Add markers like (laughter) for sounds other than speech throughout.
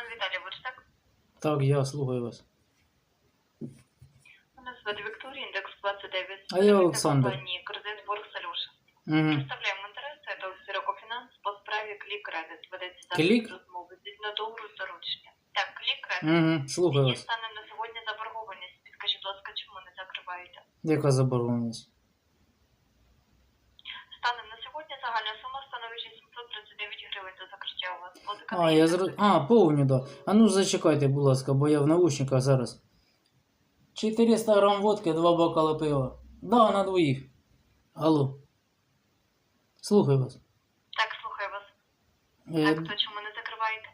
Олександр Віталійович, так? Так, я слухаю вас. Мене звати Вікторія, індекс 29. А я Олександр. Компанії Кредит Борг Угу. Представляємо інтереси до Сірокофінанс по справі Клік Кредит. Ведеться Клік? розмови згідно договору з доручення. Так, Клік Кредит. Угу. Слухаю вас. станом на сьогодні заборгованість. Підкажіть, будь ласка, чому не закриваєте? Яка заборгованість? Сьогодні загальна сума становить 739 гривень до закриття у вас. Позика А, я зро... А, повню, да. А ну зачекайте, будь ласка, бо я в наушниках зараз. 400 грам водки, два бокала пива. Да, на двоїх. Алло. Слухаю вас. Так, слухаю вас. Е, Так, то чому не закриваєте?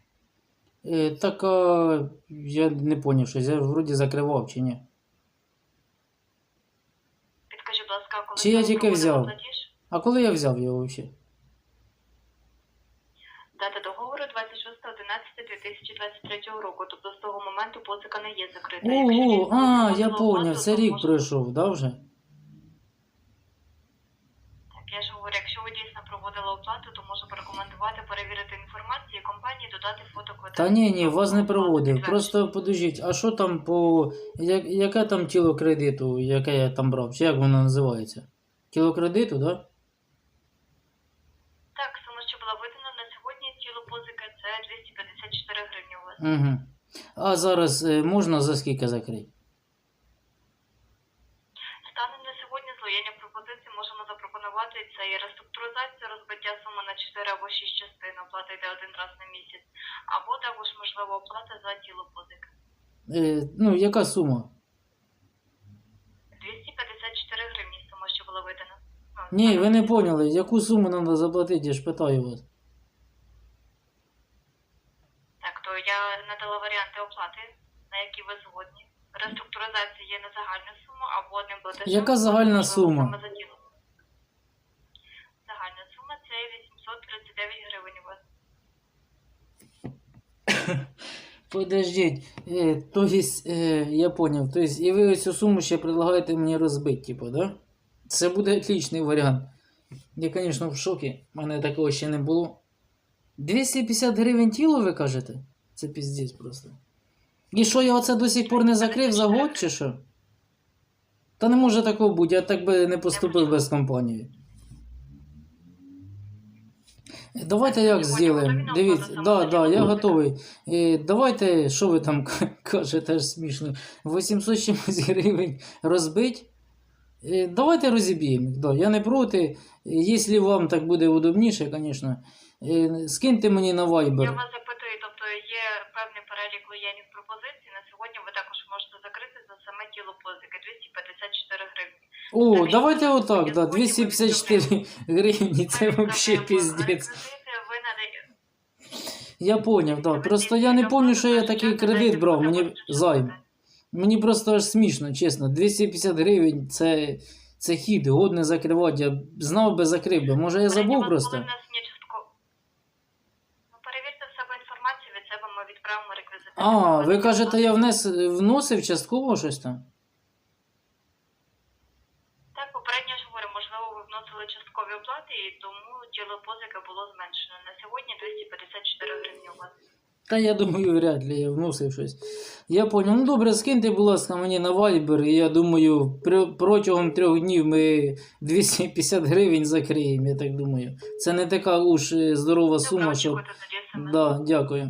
е, так, а, я не поняв щось, я вроді закривав чи ні. Підкажіть, будь ласка, коли Чи я тільки взяв? платіж? А коли я взяв його взагалі? Дата договору 26.11.2023 року, тобто з того моменту позика не є закрита. Ого, дійсно а, я поняв, це рік можна- пройшов, да вже? Так, я ж говорю, якщо ви дійсно проводили оплату, то можу порекомендувати перевірити інформацію компанії, додати фото квитанції. Та ні, ні, вас не проводив. Просто подождіть, а що там по. Я- Яке там тіло кредиту, яке я там брав? Чи як воно називається? Тіло кредиту, да? Так, сума, що була видана на сьогодні, тіло позики це 254 гривні у вас. Угу. А зараз е, можна за скільки закрити? Станом на сьогодні з лояння пропозицій можемо запропонувати це і реструктуризацію, розбиття суми на 4 або 6 частин, оплата йде один раз на місяць, або також можлива оплата за тіло позики. Е, ну, яка сума? 254 гривні сума, що була видана. Ну, Ні, ви не поняли, яку суму треба заплатити, я ж питаю вас. Так, то я надала варіанти оплати, на які ви згодні. Реструктуризація є на загальну суму або одним платежем. Яка загальна сума? Загальна сума це 839 гривень у вас. (coughs) Подождіть, е, то есть, е, я понял, то есть, і ви цю суму ще предлагаєте мені розбити, типу, да? Це буде отличний варіант. Я, звісно, в шокі, в мене такого ще не було. 250 гривень тіло, ви кажете? Це піздець просто. І що я оце до сих пор не закрив за год, чи що? Та не може такого бути, я так би не поступив без компанії. Давайте як зробимо? Дивіться, да, да, я готовий. Е, давайте, що ви там кажете, аж смішно. 800 чимось гривень розбить. Е, давайте розіб'ємо. Да, я не проти. Якщо вам так буде удобніше, звісно. Скиньте мені на Я Viber. Є певний перелік лояльних пропозицій. На сьогодні ви також можете закрити за саме тіло позики 254 гривні. О, давайте отак, да, 254 гривні, це взагалі піздець. Ви надаєте. Я поняв, да. Просто я не пам'ятаю, що я такий кредит брав, мені займ. Мені просто аж смішно, чесно. 250 гривень це, це хід, год не закривати. Я знав би закрив би. Може я забув просто. Ну, перевірте в себе інформацію, ми відправимо реквізити. А, ви кажете, я внес, вносив частково щось там? Так, попередньо ж говорю, можливо, ви вносили часткові оплати, і тому тіло позики було зменшено. На сьогодні 254 гривні у вас. Та я думаю, вряд ли я вносив щось. Я поняв. Ну добре, скиньте, будь ласка, мені на Viber, і я думаю, при- протягом трьох днів ми 250 гривень закриємо, я так думаю. Це не така уж е, здорова сума, Добре, щоб. тоді. Да, дякую.